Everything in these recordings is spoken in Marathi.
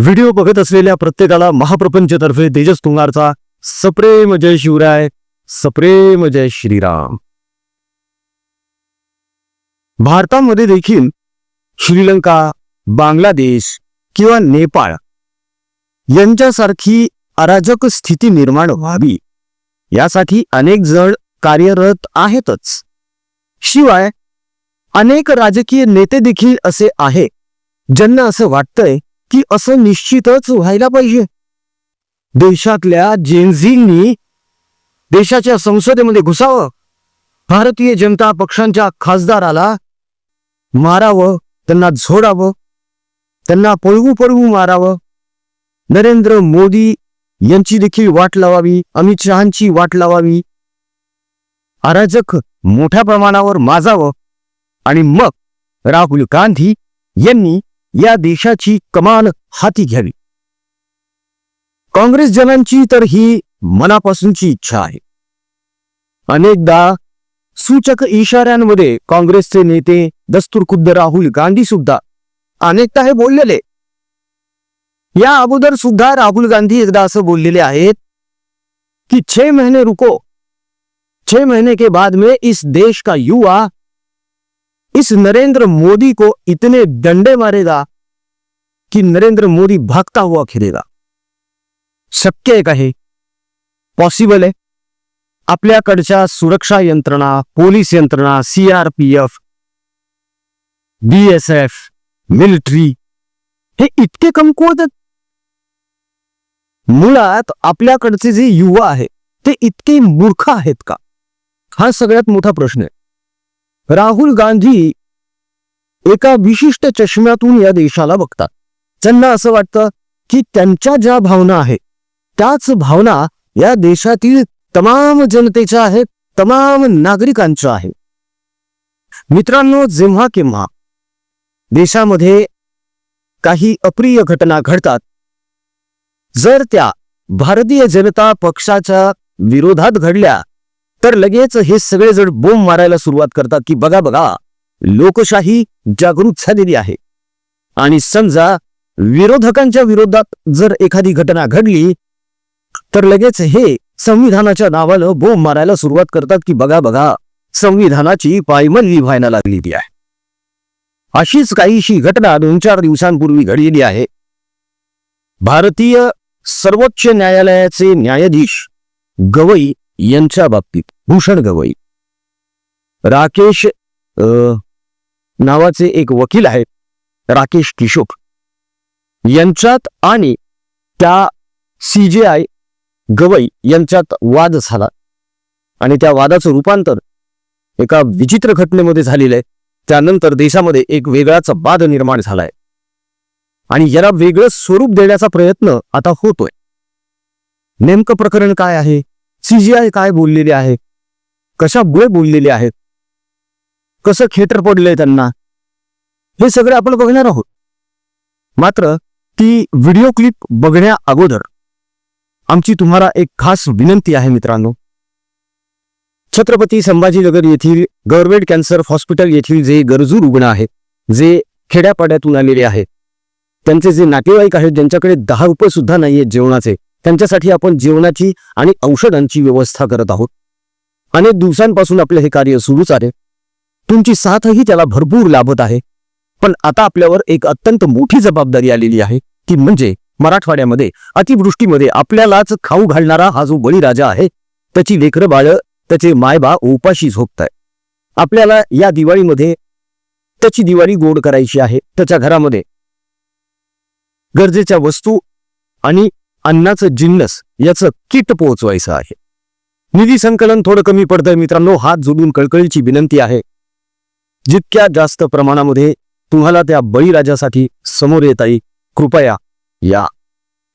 व्हिडिओ बघत असलेल्या प्रत्येकाला महाप्रपंचतर्फे तेजस तुंगारचा सप्रेम जय शिवराय सप्रेम जय श्रीराम. भारतामध्ये देखील श्रीलंका बांगलादेश किंवा नेपाळ यांच्यासारखी अराजक स्थिती निर्माण व्हावी यासाठी अनेक जण कार्यरत आहेतच. शिवाय अनेक राजकीय नेते देखील असे आहे ज्यांना असं वाटतंय की असं निश्चितच व्हायला पाहिजे. देशातल्या जेनझींनी देशाच्या संसदेमध्ये घुसावं. भारतीय जनता पक्षांच्या खासदाराला मारावं त्यांना झोडावं त्यांना पळवू पळवू मारावं. नरेंद्र मोदी यांची देखील वाट लावावी अमित शहाची वाट लावावी. अराजक मोठ्या प्रमाणावर माजावं. आणि मग राहुल गांधी यांनी या देशाची कमान हाती घ्यावी. काँग्रेस जनांची तर ही मनापासूनची इच्छा आहे. अनेकदा सूचक इशाऱ्यांमध्ये काँग्रेसचे नेते दस्तूरखुद्द राहुल गांधी सुद्धा अनेकदा हे बोललेले. या अगोदर सुद्धा राहुल गांधी एकदा असं बोललेले आहेत कि छह महीने रुको. छह महीने के बाद में इस देश का युवा इस नरेंद्र मोदी को इतने डंडे मारेगा कि नरेंद्र मोदी भागता हुआ फिरेगा शक्य आहे का हे। पॉसिबल आहे आपल्याकडच्या सुरक्षा यंत्रणा पोलीस यंत्रणा सीआरपीएफ बीएसएफ मिलिटरी हे इतके कमकुवत आहेत? मुळात आपल्याकडचे जे युवा आहे ते इतके मूर्ख आहेत का? हा सगळ्यात मोठा प्रश्न आहे. राहुल गांधी एका विशिष्ट चष्म्यातून या देशाला बघतात. त्यांना असं वाटतं की त्यांच्या ज्या भावना आहेत त्याच भावना या देशातील तमाम जनतेच्या आहेत तमाम नागरिकांच्या आहेत. मित्रांनो जेव्हा केव्हा देशामध्ये काही अप्रिय घटना घडतात जर त्या भारतीय जनता पक्षाच्या विरोधात घडल्या तर लगेच हे सगळे जण बोंब मारायला सुरुवात करतात की बघा बघा लोकशाही जागृत झालेली आहे. आणि समजा विरोधकांच्या विरोधात जर एखादी घटना घडली तर लगेच हे संविधानाच्या नावानं बोंब मारायला सुरुवात करतात की बघा बघा संविधानाची पायमल्ली व्हायला लागलेली आहे. अशीच काहीशी घटना दोन चार दिवसांपूर्वी घडलेली आहे. भारतीय सर्वोच्च न्यायालयाचे न्यायाधीश गवई यांच्या बाबतीत. भूषण गवई. राकेश नावाचे एक वकील आहेत. राकेश किशोर यांच्यात आणि त्या सीजेआय गवई यांच्यात वाद झाला. आणि त्या वादाचं रूपांतर एका विचित्र घटनेमध्ये झालेलं आहे. त्यानंतर देशामध्ये एक वेगळाच वाद निर्माण झालाय. आणि याला वेगळं स्वरूप देण्याचा प्रयत्न आता होतोय. नेमकं प्रकरण काय आहे? सीजीआय काय बोललेली आहे? कशामुळे बोललेले आहेत? कसं खेटर पडलंय त्यांना? हे सगळे आपण बघणार आहोत. मात्र ती व्हिडिओ क्लिप बघण्या अगोदर आमची तुम्हाला एक खास विनंती आहे मित्रांनो. छत्रपती संभाजीनगर येथील गव्हर्नमेंट कॅन्सर हॉस्पिटल येथील जे गरजू रुग्ण आहेत जे खेड्यापाड्यातून आलेले आहेत त्यांचे जे नातेवाईक आहेत ज्यांच्याकडे दहा रुपये सुद्धा नाहीये जेवणाचे त्यांच्यासाठी आपण जेवणाची आणि औषधांची व्यवस्था करत आहोत. अनेक दिवसांपासून आपलं हे कार्य सुरूच आहे. तुमची साथही त्याला भरपूर लाभत आहे. पण आता आपल्यावर एक अत्यंत मोठी जबाबदारी आलेली आहे ती म्हणजे मराठवाड्यामध्ये अतिवृष्टीमध्ये आपल्यालाच खाऊ घालणारा हा जो बळीराजा आहे त्याची लेकरं बाळं त्याचे मायबा उपाशी झोपताय. आपल्याला या दिवाळीमध्ये त्याची दिवाळी गोड करायची आहे त्याच्या घरामध्ये. गरजेच्या वस्तू आणि अन्नाचं जिन्नस याचं किट पोहोचवायचं आहे. निधी संकलन थोडं कमी पडतंय मित्रांनो हात जोडून कळकळीची विनंती आहे. जितक्या जास्त प्रमाणामध्ये तुम्हाला त्या बळीराजासाठी समोर येता येईल कृपया या.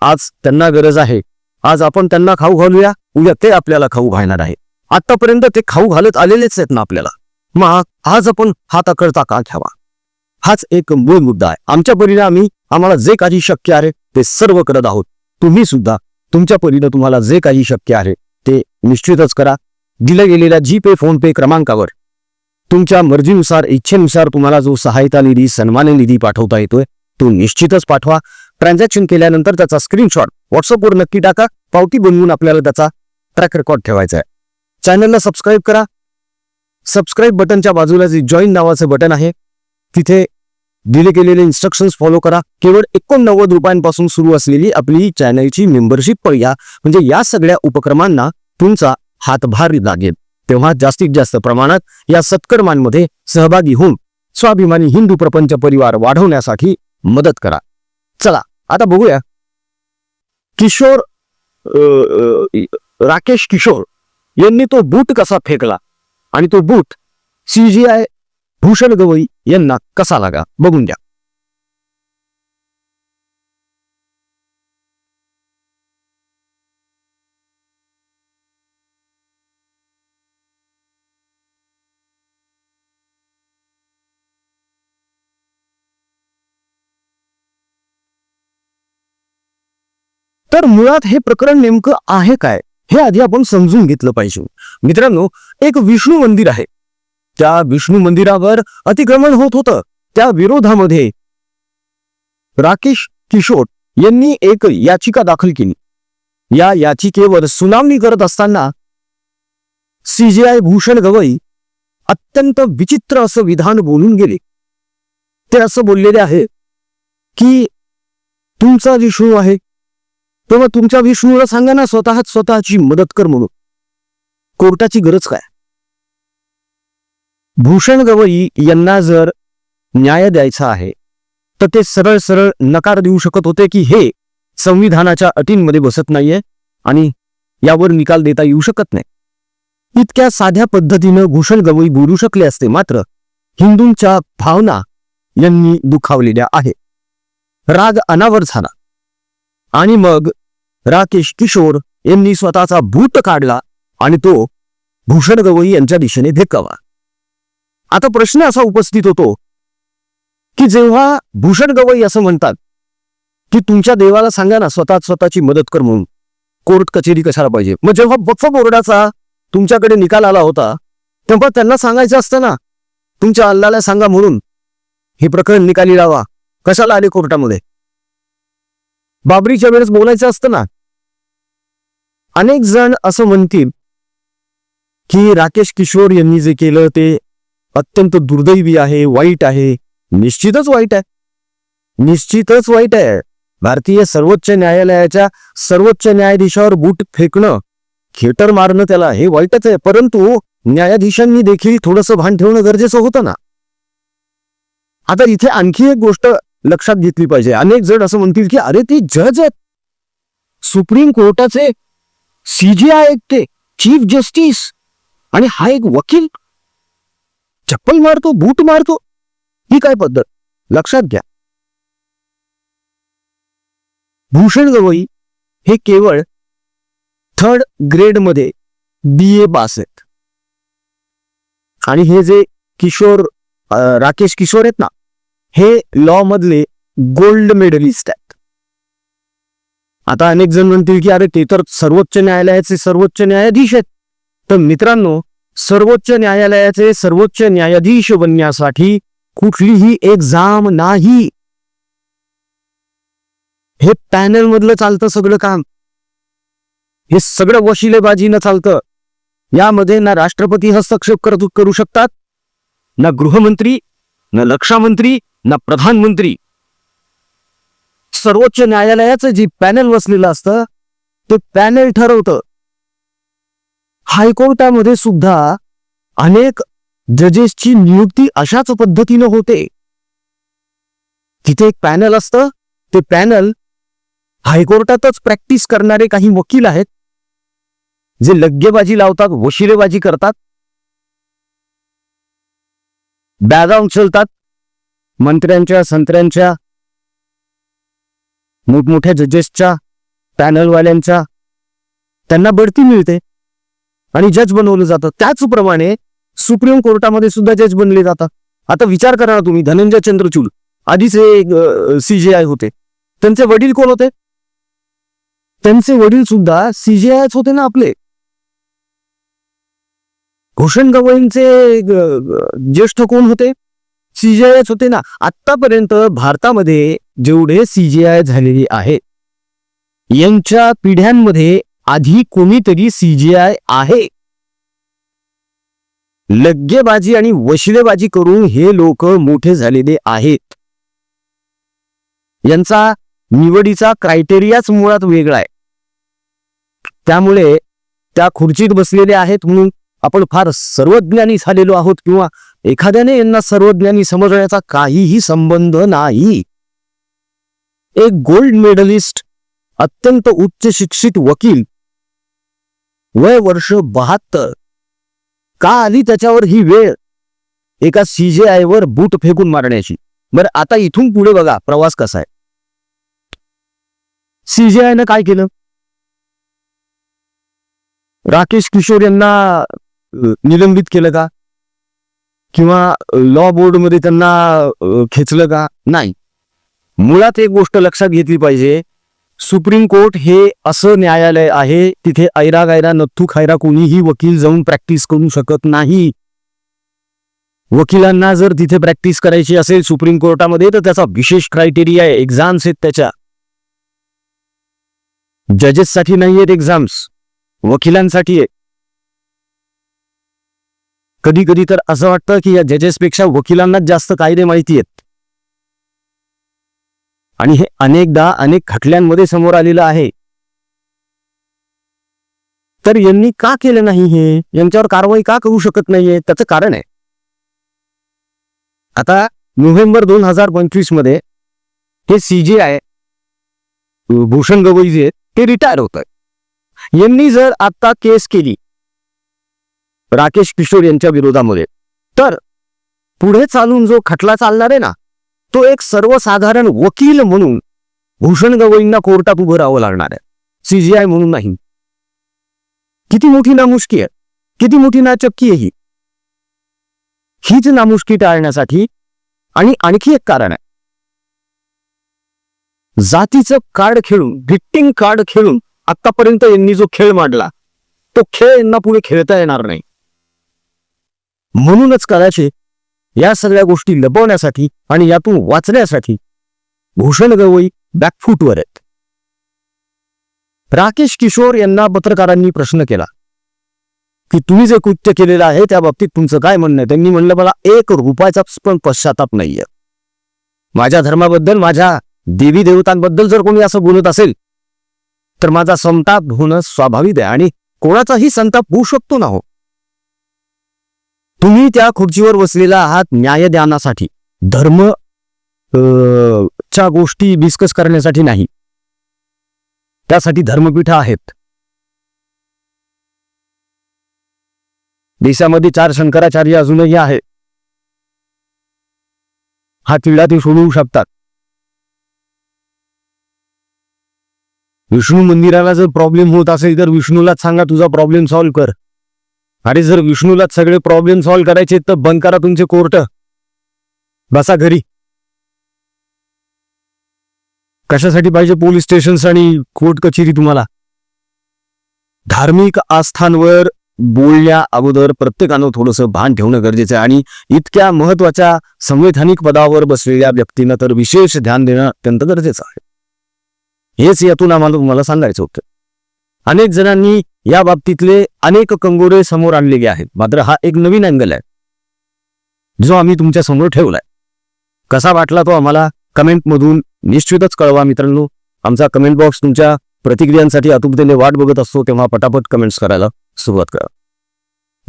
आज त्यांना गरज आहे. आज आपण त्यांना खाऊ घालूया उद्या ते आपल्याला खाऊ घालणार आहे. आतापर्यंत ते खाऊ घालत आलेलेच आहेत ना आपल्याला. मग आज आपण हाताकडता का घ्यावा? हाच एक मूळ मुद्दा आहे. आमच्या परीने आम्ही आम्हाला जे काही शक्य आहे ते सर्व करत आहोत. तुम्ही सुद्धा तुमच्या परीनं तुम्हाला जे काही शक्य आहे ते निश्चितच करा. दिल्या गेलेल्या जी पे फोन पे क्रमांकावर तुमच्या मर्जीनुसार इच्छेनुसार तुम्हाला जो सहायता निधी सन्मान निधी पाठवता येतोय तो निश्चितच पाठवा. ट्रान्झॅक्शन केल्यानंतर त्याचा स्क्रीनशॉट व्हॉट्सअपवर नक्की टाका. पावती बनवून आपल्याला त्याचा ट्रॅक रेकॉर्ड ठेवायचा आहे. चॅनलला सबस्क्राईब करा. सबस्क्राईब बटनच्या बाजूला जे जॉईन नावाचं बटन आहे तिथे दिले गेलेले इन्स्ट्रक्शन्स फॉलो करा. केवळ एकोणनव्वद रुपयांपासून सुरू असलेली आपली चॅनलची मेंबरशिप घ्या म्हणजे या सगळ्या उपक्रमांना तुमचा हातभार लागेल. तेव्हा जास्तीत जास्त प्रमाणात या सत्कर्मांमध्ये सहभागी होऊन स्वाभिमानी हिंदू प्रपंच परिवार वाढवण्यासाठी मदत करा. चला आता बघूया. किशोर राकेश किशोर यांनी तो बूट कसा फेकला? आणि तो बूट सीजीआय भूषण गवई यांना कसा लागा? बघून द्या तर मुळात हे प्रकरण नेमकं आहे काय? हे आधी आपण समजून घेतलं पाहिजे. मित्रांनो एक विष्णू मंदिर आहे. त्या विष्णू मंदिरावर अतिक्रमण होत होतं. त्या विरोधामध्ये राकेश किशोर यांनी एक याचिका दाखल केली. या याचिकेवर सुनावणी करत असताना सीजीआय भूषण गवई अत्यंत विचित्र असं विधान बोलून गेले. ते असं बोललेले आहे की तुमचा विष्णू आहे. तेव्हा तुमच्या विष्णूला सांगा ना स्वतःच स्वतःची मदत कर म्हणून. कोर्टाची गरज काय? भूषण गवई यांना जर न्याय द्यायचा आहे तर ते सरळ सरळ नकार देऊ शकत होते की हे संविधानाच्या अटींमध्ये बसत नाहीये आणि यावर निकाल देता येऊ शकत नाही. इतक्या साध्या पद्धतीनं भूषण गवई बोलू शकले असते मात्र हिंदूंच्या भावना यांनी दुखावलेल्या आहे राग अनावर झाला. आणि मग राकेश किशोर यांनी स्वतःचा भूत काढला आणि तो भूषण गवई यांच्या दिशेने फेकावा आता प्रश्न असा उपस्थित होतो की जेव्हा भूषण गवई असं म्हणतात की तुमच्या देवाला सांगा ना स्वतः स्वतःची मदत कर म्हणून. कोर्ट कचेरी कशाला पाहिजे? मग जेव्हा वक्फ बोर्डाचा तुमच्याकडे निकाल आला होता तेव्हा त्यांना सांगायचं असतं ना तुमच्या अल्लाला सांगा म्हणून. हे प्रकरण निकाली लावा. कशाला आले कोर्टामध्ये? बाबरीच्या वेळेस बोलायचं असतं ना. अनेक जण असं म्हणतील की राकेश किशोर यांनी जे केलं ते अत्यंत दुर्दैवी आहे वाईट आहे. निश्चितच वाईट आहे. निश्चितच वाईट आहे. भारतीय सर्वोच्च न्यायालयाच्या सर्वोच्च न्यायाधीशावर बूट फेकणं खेटर मारणं त्याला हे वाईटच आहे. परंतु न्यायाधीशांनी देखील थोडंसं भान ठेवणं गरजेचं होतं ना. आता इथे आणखी एक गोष्ट लक्षात घेतली पाहिजे. अनेक जण असं म्हणतील की अरे ते जज आहेत. सुप्रीम कोर्टाचे सीजीआय आहेत ते चीफ जस्टिस आणि हा एक वकील. चप्पल मारतो बूट मारतो. ही काय पद्धत? लक्षात घ्या. भूषण गवई हे केवळ थर्ड ग्रेडमध्ये बी ए पास आहेत. आणि हे जे किशोर राकेश किशोर आहेत ना हे लॉ मधले गोल्ड मेडलिस्ट आहेत. आता अनेक जण म्हणतील की अरे ते तर सर्वोच्च न्यायालयाचे सर्वोच्च न्यायाधीश आहेत. तर मित्रांनो सर्वोच्च न्यायालयाचे सर्वोच्च न्यायाधीश बनण्यासाठी कुठलीही एक्झाम नाही. हे पॅनल मधलं चालतं सगळं काम. हे सगळं वशिलेबाजीनं चालतं. यामध्ये ना राष्ट्रपती हस्तक्षेप करत करू शकतात ना गृहमंत्री ना लक्षामंत्री ना प्रधानमंत्री. सर्वोच्च न्यायालयाचं जे पॅनल बसलेलं असतं ते पॅनल ठरवतं. हायकोर्टामध्ये सुद्धा अनेक जजेसची नियुक्ती अशाच पद्धतीनं होते. तिथे एक पॅनल असतं. ते पॅनल हायकोर्टातच प्रॅक्टिस करणारे काही वकील आहेत. जे लग्गेबाजी लावतात वशिरेबाजी करतात. बॅगा उचलतात मंत्र्यांच्या संत्र्यांच्या मोठमोठ्या जजेसच्या पॅनलवाल्यांच्या त्यांना बढती मिळते. आणि जज बनवलं जातं. त्याचप्रमाणे सुप्रीम कोर्टामध्ये सुद्धा जज बनले जातात. आता विचार करा ना तुम्ही धनंजय चंद्रचूड. आधीचे सीजीआय होते. त्यांचे वडील कोण होते? त्यांचे वडील सुद्धा सीजीआयच होते ना आपले. भूषण गवईंचे ज्येष्ठ कोण होते? सीजीआयच होते ना. आतापर्यंत भारतामध्ये जेवढे सीजीआय झालेले आहेत यांच्या पिढ्यांमध्ये आधी कोणीतरी सीजीआय आहे. लग्गेबाजी आणि वशिलेबाजी करून हे लोक मोठे झालेले आहेत. यांचा निवडीचा क्रायटेरियाच मुळात वेगळा आहे. त्यामुळे त्या खुर्चीत बसलेले आहेत म्हणून आपण फार सर्वज्ञानी झालेलो आहोत किंवा एखाद्याने यांना सर्वज्ञानी समजण्याचा काहीही संबंध नाही. एक गोल्ड मेडलिस्ट अत्यंत उच्च शिक्षित वकील वय वर्ष बहात्तर. का आली त्याच्यावर ही वेळ? एका सीजेआय वर बूट फेकून मारण्याची. बरं आता इथून पुढे बघा प्रवास कसा आहे. सीजेआय न काय केलं? राकेश किशोर यांना निलंबित केलं का? किंवा लॉ बोर्डमध्ये त्यांना खेचलं का? नाही. मुळात एक गोष्ट लक्षात घेतली पाहिजे सुप्रीम कोर्ट हे असं न्यायालय आहे तिथे ऐरा गायरा नथू खायरा कोणीही वकील जाऊन प्रॅक्टिस करू शकत नाही. वकिलांना जर तिथे प्रॅक्टिस करायची असेल सुप्रीम कोर्टामध्ये तर त्याचा विशेष क्रायटेरिया आहे एक्झाम्स आहेत त्याच्या. जजेससाठी नाही आहेत एक्झाम्स वकिलांसाठी आहे कधी कधी तर असं वाटतं की या जजेसपेक्षा वकिलांनाच जास्त कायदे माहिती आहेत. आणि हे अनेकदा अनेक खटल्यांमध्ये समोर आलेलं आहे. तर यांनी का केलं नाही हे? यांच्यावर कारवाई का करू शकत नाहीये? त्याचं कारण आहे. आता नोव्हेंबर दोन हजार पंचवीसमध्ये हे सीजीआय भूषण गवई जे ते रिटायर होत आहेत. यांनी जर आता केस केली राकेश किशोर यांच्या विरोधामध्ये तर पुढे चालून जो खटला चालणार आहे ना तो एक सर्वसाधारण वकील म्हणून भूषण गवईंना कोर्टात उभं राहावं लागणार आहे. सीजीआय म्हणून नाही. किती मोठी नामुष्की आहे. किती मोठी नाचक्की आहे ही. हीच नामुष्की टाळण्यासाठी आणि आणखी एक कारण आहे. जातीचं कार्ड खेळून व्हिक्टिंग कार्ड खेळून आतापर्यंत यांनी जो खेळ मांडला तो खेळ यांना पुढे खेळता येणार नाही. म्हणूनच कदाचित या सगळ्या गोष्टी लपवण्यासाठी आणि यातून वाचण्यासाठी भूषण गवई बॅकफूटवर आहेत. राकेश किशोर यांना पत्रकारांनी प्रश्न केला की तुम्ही जे कृत्य केलेलं आहे त्या बाबतीत तुमचं काय म्हणणं आहे? त्यांनी म्हणलं मला एक रुपयाचा पण पश्चाताप नाहीये. माझ्या धर्माबद्दल माझ्या देवी देवतांबद्दल जर कोणी असं बोलत असेल तर माझा संताप होणं स्वाभाविक आहे आणि कोणाचाही संताप होऊ शकतो ना हो. तुम्ही त्या खुर्चीवर बसलेला आहात न्यायदानासाठी धर्म अ, च्या गोष्टी डिस्कस करण्यासाठी नाही. त्यासाठी धर्मपीठ आहेत. देशामध्ये चार शंकराचार्य अजूनही आहे हा तिळा ते सोडवू शकतात. विष्णू मंदिराला जर प्रॉब्लेम होत असेल तर विष्णूलाच सांगा तुझा प्रॉब्लेम सॉल्व्ह कर. अरे जर विष्णूलाच सगळे प्रॉब्लेम सॉल्व्ह करायचे तर बंद करा तुमचे कोर्ट. बसा घरी. कशासाठी पाहिजे पोलीस स्टेशन आणि कोर्ट कचेरी तुम्हाला? धार्मिक आस्थांवर बोलण्या अगोदर प्रत्येकानं थोडंसं भान ठेवणं गरजेचं आहे आणि इतक्या महत्त्वाच्या संवैधानिक पदावर बसलेल्या व्यक्तींना तर विशेष ध्यान देणं अत्यंत गरजेचं आहे. हेच यातून आम्हाला तुम्हाला सांगायचं होतं. अनेक जणांनी या बाबतीतले अनेक कंगोरे समोर आणलेले आहेत. मात्र हा एक नवीन अँगल आहे. जो आम्ही तुमच्यासमोर ठेवलाय. कसा वाटला तो आम्हाला? कमेंटमधून निश्चितच कळवा मित्रांनो. आमचा कमेंट बॉक्स तुमच्या प्रतिक्रियांसाठी अतुकतेने वाट बघत असतो तेव्हा पटापट कमेंट्स करायला सुरुवात करा.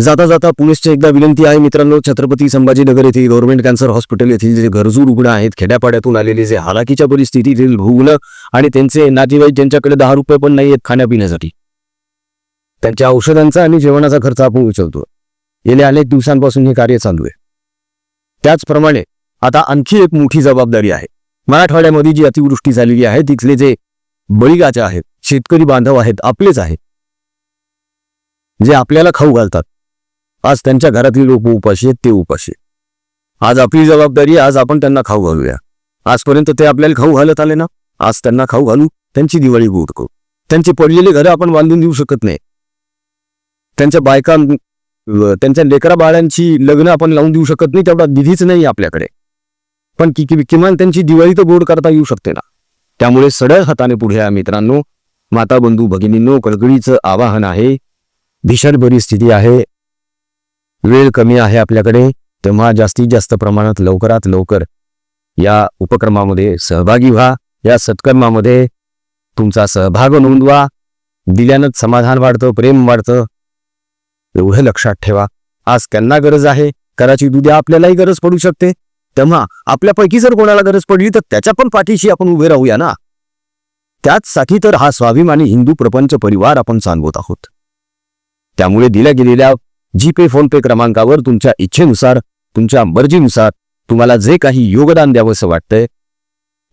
जाता जाता पुलिसची एकदा विनंती आहे मित्रांनो छत्रपती संभाजीनगर येथील गव्हर्नमेंट कॅन्सर हॉस्पिटल येथील जे गरजू रुग्ण आहेत खेड्यापाड्यातून आलेले जे हालाकीच्या परिस्थितीतील रुग्ण आणि त्यांचे नातेवाईक ज्यांच्याकडे दहा रुपये पण नाही आहेत खाण्यापिण्यासाठी. त्यांच्या औषधांचा आणि जेवणाचा खर्च आपण उचलतो गेल्या अनेक दिवसांपासून हे कार्य चालू आहे. त्याचप्रमाणे आता आणखी एक मोठी जबाबदारी आहे. मराठवाड्यामध्ये जी अतिवृष्टी झालेली आहे तिथले जे बळीगाचे आहेत शेतकरी बांधव आहेत आपलेच आहेत. जे आपल्याला खाऊ घालतात. आज त्यांच्या घरातली लोक उपाशी आहेत ते उपाशी आहेत. आज आपली जबाबदारी आज आपण त्यांना खाऊ घालूया. आजपर्यंत ते आपल्याला खाऊ घालत आले ना? आज त्यांना खाऊ घालू त्यांची दिवाळी गोड करू. त्यांची पडलेली घरं आपण बांधून देऊ शकत नाही. त्यांच्या बायका त्यांच्या लेकरा बाळांची लग्न आपण लावून देऊ शकत नाही तेवढा निधीच नाही आपल्याकडे. पण कि- किमान त्यांची दिवाळी तर गोड करता येऊ शकते ना? त्यामुळे सडळ हाताने पुढे या मित्रांनो. माता बंधू भगिनींनो कळकळीचं आवाहन आहे. भीषण परिस्थिती आहे. वेळ कमी आहे आपल्याकडे तेव्हा जास्तीत जास्त प्रमाणात लवकरात लवकर या उपक्रमामध्ये सहभागी व्हा. या सत्कर्मामध्ये तुमचा सहभाग नोंदवा. दिल्यानंच समाधान वाढतं प्रेम वाढतं. एवढं लक्षात ठेवा. आज त्यांना गरज आहे. कराची उद्या आपल्यालाही गरज पडू शकते. तेव्हा आपल्यापैकी जर कोणाला गरज पडली तर त्याच्या पण पाठीशी आपण उभे राहूया ना? त्याचसाठी तर हा स्वाभिमानी हिंदू प्रपंच परिवार आपण सांगत आहोत. त्यामुळे दिल्या गेलेल्या जीपे फोनपे क्रमांकावर तुमच्या इच्छेनुसार तुमच्या मर्जीनुसार तुम्हाला जे काही योगदान द्यावंसं वाटतंय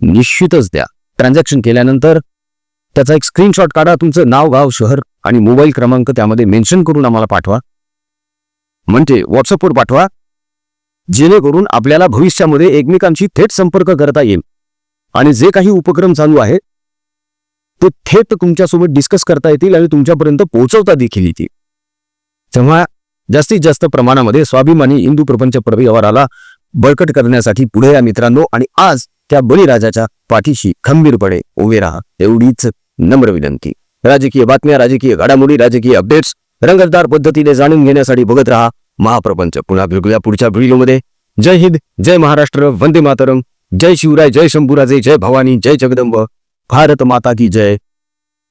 निश्चितच द्या. ट्रान्झॅक्शन केल्यानंतर त्याचा एक स्क्रीनशॉट काढा तुमचं नाव गाव शहर आणि मोबाईल क्रमांक त्यामध्ये मेन्शन करून आम्हाला पाठवा. म्हणजे व्हॉट्सअपवर पाठवा जेणेकरून आपल्याला भविष्यामध्ये एकमेकांशी थेट संपर्क करता येईल. आणि जे काही उपक्रम चालू आहे ते थेट तुमच्यासोबत डिस्कस करता येतील आणि तुमच्यापर्यंत पोहोचवता देखील येतील. तेव्हा जास्तीत जास्त प्रमाणामध्ये स्वाभिमानी हिंदू प्रपंच परिवाराला बळकट करण्यासाठी पुढे या मित्रांनो आणि आज त्या बळीराजाच्या पाठीशी खंबीरपणे उभे राहा एवढीच नम्र विनंती. राजकीय बातम्या राजकीय घडामोडी राजकीय अपडेट्स रंगतदार पद्धतीने जाणून घेण्यासाठी बघत राहा महाप्रपंच. पुन्हा भेटूया पुढच्या व्हिडिओमध्ये. जय हिंद जय महाराष्ट्र वंदे मातरम. जय शिवराय जय शंभूराजे जय भवानी जय जगदंब. भारत माता की जय.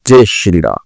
जय श्रीराम.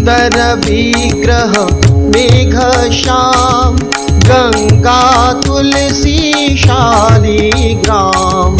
सुन्दर विग्रह मेघ श्याम गङ्गा तुलसी शालिग्राम।